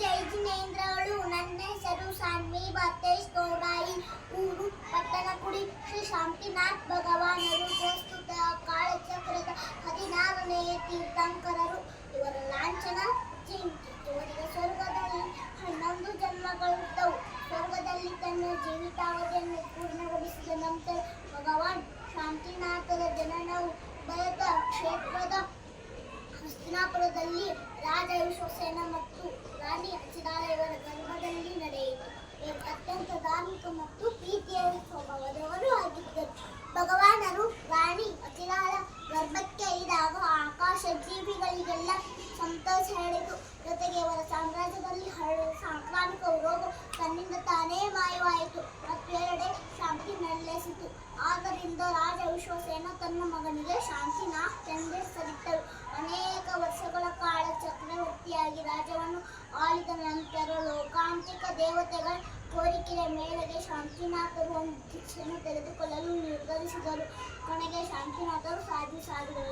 ಜೈ ಜಿನೇಂದ್ರಗಳು ನನ್ನ ಹೆಸರು ಸಾನ್ವಿ. ಭತೇಶ್ ಗೌಡಾಯಿ ಊರು ಪಟ್ಟಣಕುಡಿ. ಶ್ರೀ ಶಾಂತಿನಾಥ್ ಭಗವಾನರು. ಪ್ರಸ್ತುತ ಕಾಳಚಕ್ರದ ಹದಿನಾರನೇ ತೀರ್ಥಂಕರರು. ಇವರ ಲಾಂಛನ ಜಿಂಕಿ ಇವರಿಗೆ ಸ್ವರ್ಗದಲ್ಲಿ ಹನ್ನೊಂದು ಜನ್ಮಗಳಿದ್ದವು ಸ್ವರ್ಗದಲ್ಲಿ ತನ್ನ ಜೀವಿತಾವಧಿಯನ್ನು ಪೂರ್ಣಗೊಳಿಸಿದ ನಂತರ ಭಗವಾನ್ ಶಾಂತಿನಾಥರ ಜನನವು ಭರತ ಕ್ಷೇತ್ರದ ಹಸ್ತಿನಾಪುರದಲ್ಲಿ ರಾಜ ವಿಶ್ವಸೇನ ಮತ್ತು ರಾಣಿ ಆಕಾಶ ಜೀವಿಗಳಿಗೆಲ್ಲ ಸಂತೋಷ ಹೇಳಿತು ಜೊತೆಗೆ ಅವರ ಸಾಮ್ರಾಜ್ಯದಲ್ಲಿ ಹರಡುವ ಸಾಂಕ್ರಾಮಿಕ ರೋಗ ತನ್ನಿಂದ ತಾನೇ ಮಾಯವಾಯಿತು. ಮತ್ತು ಎರಡೆ ಶಾಂತಿ ನೆಲೆಸಿತು ಆದ್ದರಿಂದ ರಾಜ ವಿಶ್ವಸೇನ ತನ್ನ ಮಗನಿಗೆ ಶಾಂತಿನಾಥ್ ಎಂದೇ ಹೆಸರಿಟ್ಟರು ಅನೇಕ ವರ್ಷಗಳ ಕಾಲ ಚಕ್ರವರ್ತಿಯಾಗಿ ರಾಜವನ್ನು ಆಳಿದ ನಂತರ ಲೋಕಾಂತಿಕ ದೇವತೆಗಳ ಕೋರಿಕೆಯ ಮೇರೆಗೆ ಶಾಂತಿನಾಥರು ಒಂದು ದೀಕ್ಷೆಯನ್ನು ತೆಗೆದುಕೊಳ್ಳಲು ನಿರ್ಧರಿಸಿದರು. ಕೊನೆಗೆ ಶಾಂತಿನಾಥರು ಸಾಧುಗಳಿಂದ